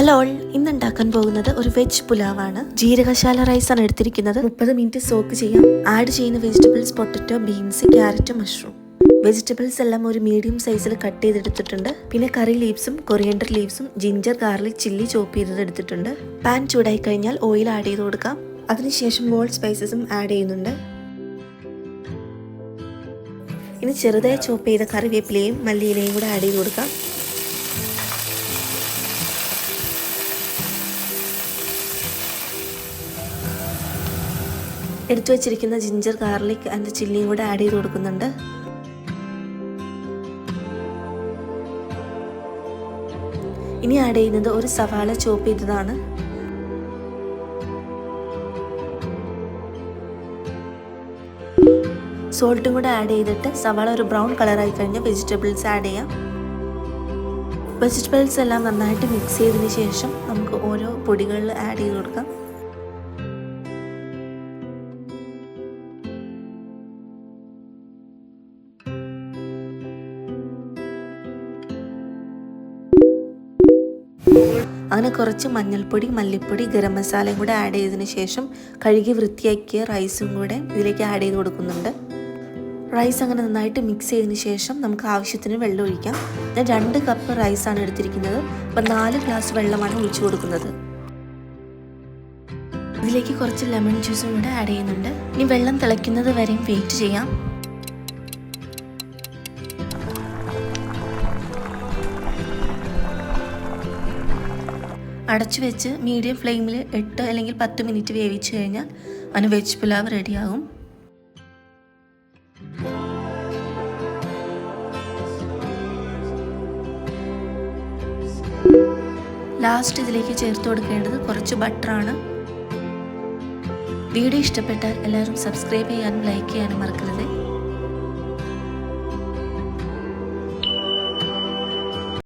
Hello ഇന്ന് ഉണ്ടാക്കാൻ പോകുന്നത് ഒരു വെജ് പുലാവാണ്. ജീരകശാല റൈസ് ആണ് എടുത്തിരിക്കുന്നത്. മുപ്പത് മിനിറ്റ് സോക്ക് ചെയ്യാം. ആഡ് ചെയ്യുന്ന vegetables potato beans carrot mushroom vegetables എല്ലാം ഒരു മീഡിയം സൈസിൽ കട്ട് ചെയ്തെടുത്തിട്ടുണ്ട്. പിന്നെ കറി ലീവ്സും കൊറിയൻഡർ ലീവ്സും ജിഞ്ചർ ഗാർലിക് ചില്ലി ചോപ്പ് ചെയ്തെടുത്തിട്ടുണ്ട് പാൻ ചൂടായി കഴിഞ്ഞാൽ ഓയിൽ ആഡ് ചെയ്ത് കൊടുക്കാം. അതിനുശേഷം വോൾ സ്പൈസസും ആഡ് ചെയ്യുന്നുണ്ട്. ഇനി ചെറുതായി ചോപ്പ് ചെയ്ത കറിവേപ്പിലയും മല്ലിയിലയും കൂടെ ആഡ് ചെയ്ത് കൊടുക്കാം. എടുത്തു വെച്ചിരിക്കുന്ന ജിഞ്ചർ ഗാർലിക് ആൻഡ് ചില്ലിയും കൂടെ ആഡ് ചെയ്ത് കൊടുക്കുന്നുണ്ട്. ഇനി ആഡ് ചെയ്യുന്നത് ഒരു സവാള ചോപ്പ് ചെയ്തതാണ്. സോൾട്ടും കൂടെ ആഡ് ചെയ്തിട്ട് സവാള ഒരു ബ്രൗൺ കളറായി കഴിഞ്ഞ് വെജിറ്റബിൾസ് ആഡ് ചെയ്യാം. വെജിറ്റബിൾസ് എല്ലാം നന്നായിട്ട് മിക്സ് ചെയ്തതിന് ശേഷം നമുക്ക് ഓരോ പൊടികളിൽ ആഡ് ചെയ്ത് കൊടുക്കാം. അങ്ങനെ കുറച്ച് മഞ്ഞൾപ്പൊടി മല്ലിപ്പൊടി ഗരം മസാലയും കൂടെ ആഡ് ചെയ്തതിന് ശേഷം കഴുകി വൃത്തിയാക്കിയ റൈസും കൂടെ ഇതിലേക്ക് ആഡ് ചെയ്ത് കൊടുക്കുന്നുണ്ട്. റൈസ് അങ്ങനെ നന്നായിട്ട് മിക്സ് ചെയ്തതിന് ശേഷം നമുക്ക് ആവശ്യത്തിന് വെള്ളം ഒഴിക്കാം. ഞാൻ രണ്ട് കപ്പ് റൈസാണ് എടുത്തിരിക്കുന്നത്. അപ്പം നാല് ഗ്ലാസ് വെള്ളമാണ് ഒഴിച്ചു കൊടുക്കുന്നത്. ഇതിലേക്ക് കുറച്ച് ലെമൺ ജ്യൂസും കൂടെ ആഡ് ചെയ്യുന്നുണ്ട്. ഇനി വെള്ളം തിളയ്ക്കുന്നത് വരെയും വെയിറ്റ് ചെയ്യാം. അടച്ചു വെച്ച് മീഡിയം ഫ്ലെയിമിൽ എട്ട് അല്ലെങ്കിൽ പത്ത് മിനിറ്റ് വേവിച്ച് കഴിഞ്ഞാൽ അതിന് വെജ് പുലാവ് റെഡിയാകും ലാസ്റ്റ് ഇതിലേക്ക് ചേർത്ത് കൊടുക്കേണ്ടത് കുറച്ച് ബട്ടറാണ് വീഡിയോ ഇഷ്ടപ്പെട്ടാൽ എല്ലാവരും സബ്സ്ക്രൈബ് ചെയ്യാനും ലൈക്ക് ചെയ്യാനും മറക്കരുത്.